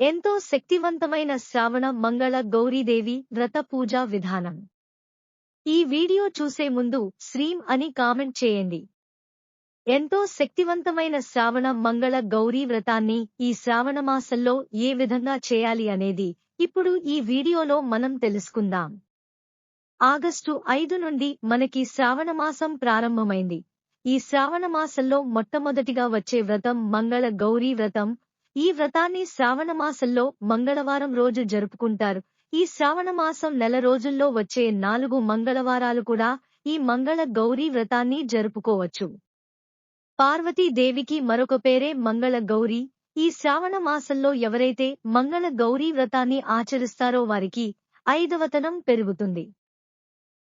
ఎంతో శక్తివంతమైన శ్రావణ మంగళ గౌరీదేవి వ్రత పూజా విధానం. ఈ వీడియో చూసే ముందు శ్రీం అని కామెంట్ చేయండి. ఎంతో శక్తివంతమైన శ్రావణ మంగళ గౌరీ వ్రతాన్ని ఈ శ్రావణ మాసంలో ఏ విధంగా చేయాలి అనేది ఇప్పుడు ఈ వీడియోలో మనం తెలుసుకుందాం. ఆగస్టు ఐదు నుండి మనకి శ్రావణ మాసం ప్రారంభమైంది. ఈ శ్రావణ మాసంలో మొట్టమొదటిగా వచ్చే వ్రతం మంగళ గౌరీ వ్రతం ఈ వ్రతాన్ని శ్రావణమాసంలో మంగళవారం రోజు జరుపుకుంటారు. ఈ శ్రావణమాసం నెల రోజుల్లో వచ్చే నాలుగు మంగళవారాలు కూడా ఈ మంగళ గౌరీ వ్రతాన్ని జరుపుకోవచ్చు. పార్వతీదేవికి మరొక పేరే మంగళ గౌరీ. ఈ శ్రావణ మాసంలో ఎవరైతే మంగళ గౌరీ వ్రతాన్ని ఆచరిస్తారో వారికి ఐదవతనం పెరుగుతుంది.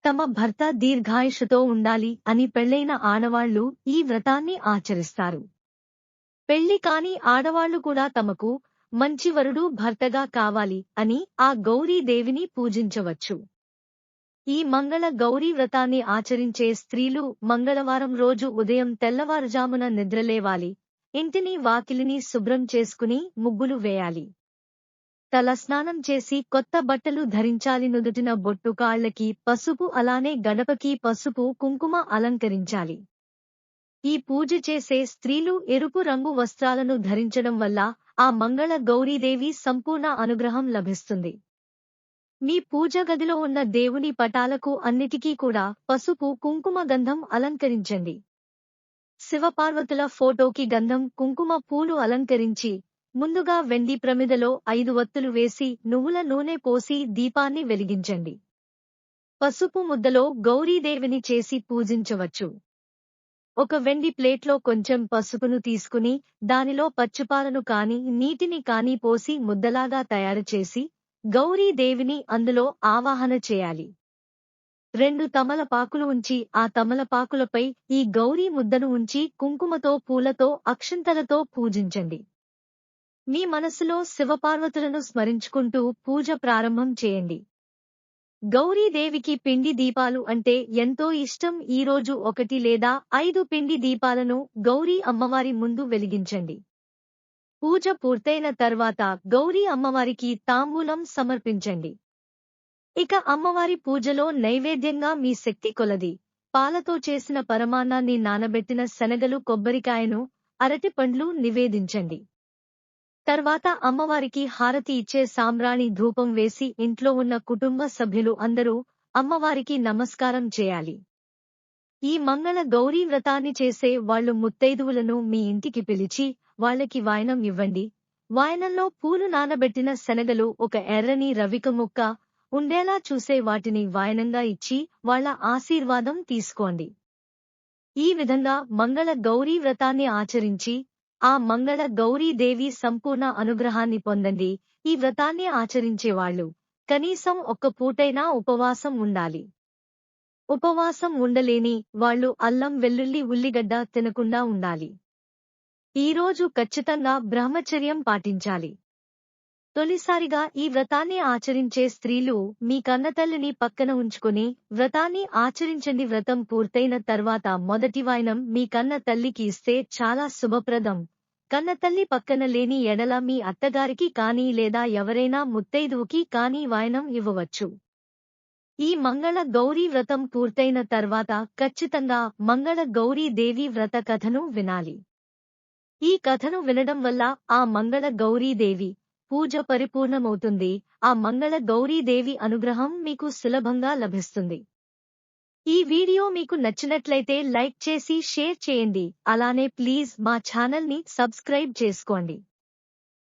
తమ భర్త దీర్ఘాయుషుతో ఉండాలి అని పెళ్ళైన ఆడవాళ్ళు ఈ వ్రతాన్ని ఆచరిస్తారు. పెళ్ళి కాని ఆడవాళ్ళు కూడా తమకు మంచి వరుడు భర్తగా కావాలి అని ఆ గౌరీదేవిని పూజించవచ్చు. ఈ మంగళ గౌరీ వ్రతాన్ని ఆచరించే స్త్రీలు మంగళవారం రోజు ఉదయం తెల్లవారుజామున నిద్రలేవాలి. ఇంటిని వాకిలిని శుభ్రం చేసుకుని ముగ్గులు వేయాలి. తల స్నానం చేసి కొత్త బట్టలు ధరించాలి నుదుటిన బొట్టు కాళ్ళకి పసుపు అలానే గడపకి పసుపు కుంకుమ అలంకరించాలి. ఈ పూజ చేసే స్త్రీలు ఎరుపు రంగు వస్త్రాలను ధరించడం వల్ల ఆ మంగళ గౌరీదేవి సంపూర్ణ అనుగ్రహం లభిస్తుంది. మీ పూజ గదిలో ఉన్న దేవుని పటాలకు అన్నిటికీ కూడా పసుపు కుంకుమ గంధం అలంకరించండి. శివపార్వతుల ఫోటోకి గంధం కుంకుమ పూలు అలంకరించి ముందుగా వెండి ప్రమిదలో ఐదు వత్తులు వేసి నువ్వుల నూనె పోసి దీపాన్ని వెలిగించండి. పసుపు ముద్దలో గౌరీదేవిని చేసి పూజించవచ్చు. ఒక వెండి ప్లేట్లో కొంచెం పసుపును తీసుకుని దానిలో పచ్చిపాలను కాని నీటిని కాని పోసి ముద్దలాగా తయారు చేసి గౌరీదేవిని అందులో ఆవాహన చేయాలి. రెండు తమలపాకులు ఉంచి ఆ తమలపాకులపై ఈ గౌరీ ముద్దను ఉంచి కుంకుమతో పూలతో అక్షంతలతో పూజించండి. మీ మనసులో శివపార్వతులను స్మరించుకుంటూ పూజ ప్రారంభం చేయండి. గౌరీదేవికి పిండి దీపాలు అంటే ఎంతో ఇష్టం ఈ రోజు ఒకటి లేదా ఐదు పిండి దీపాలను గౌరీ అమ్మవారి ముందు వెలిగించండి. పూజ పూర్తయిన తర్వాత గౌరీ అమ్మవారికి తాంబూలం సమర్పించండి. ఇక అమ్మవారి పూజలో నైవేద్యంగా మీ శక్తి కొలది. పాలతో చేసిన పరమాన్నాన్ని నానబెట్టిన శనగలు కొబ్బరికాయను అరటిపండ్లు నివేదించండి. తర్వాత అమ్మవారికి హారతి ఇచ్చే సాంబ్రాణి ధూపం వేసి ఇంట్లో ఉన్న కుటుంబ సభ్యులు అందరూ అమ్మవారికి నమస్కారం చేయాలి. ఈ మంగళ గౌరీ వ్రతాన్ని చేసే వాళ్ళు ముత్తైదువులను మీ ఇంటికి పిలిచి వాళ్ళకి వాయనం ఇవ్వండి. వాయనంలో పూలు నానబెట్టిన శనగలు ఒక ఎర్రని రవిక ముక్క ఉండేలా చూసే వాటిని వాయనంగా ఇచ్చి వాళ్ళ ఆశీర్వాదం తీసుకోండి. ఈ విధంగా మంగళ గౌరీ వ్రతాన్ని ఆచరించి ఆ మంగళ గౌరీదేవి సంపూర్ణ అనుగ్రహాన్ని పొందండి. ఈ వ్రతాన్ని ఆచరించేవాళ్ళు కనీసం ఒక్క పూటైనా ఉపవాసం ఉండాలి. ఉపవాసం ఉండలేని వాళ్ళు అల్లం వెల్లుల్లి ఉల్లిగడ్డ తినకుండా ఉండాలి. ఈరోజు ఖచ్చితంగా బ్రహ్మచర్యం పాటించాలి. తొలిసారిగా ఈ వ్రతాన్ని ఆచరించే స్త్రీలు మీ కన్నతల్లిని పక్కన ఉంచుకుని వ్రతాన్ని ఆచరించండి వ్రతం పూర్తయిన తర్వాత మొదటి వాయనం మీ కన్న తల్లికి ఇస్తే చాలా శుభప్రదం. కన్నతల్లి పక్కన లేని ఎడల మీ అత్తగారికి కానీ లేదా ఎవరైనా ముత్తైదువుకి కానీ వాయనం ఇవ్వవచ్చు. ఈ మంగళ గౌరీ వ్రతం పూర్తయిన తర్వాత ఖచ్చితంగా మంగళ గౌరీ దేవి వ్రత కథను వినాలి. ఈ కథను వినడం వల్ల ఆ మంగళ గౌరీదేవి పూజ పరిపూర్ణమవుతుంది. ఆ మంగళ గౌరీదేవి అనుగ్రహం మీకు సులభంగా లభిస్తుంది. ఈ వీడియో మీకు నచ్చినట్లయితే లైక్ చేసి షేర్ చేయండి. అలానే ప్లీజ్ మా ఛానల్ని సబ్స్క్రైబ్ చేసుకోండి.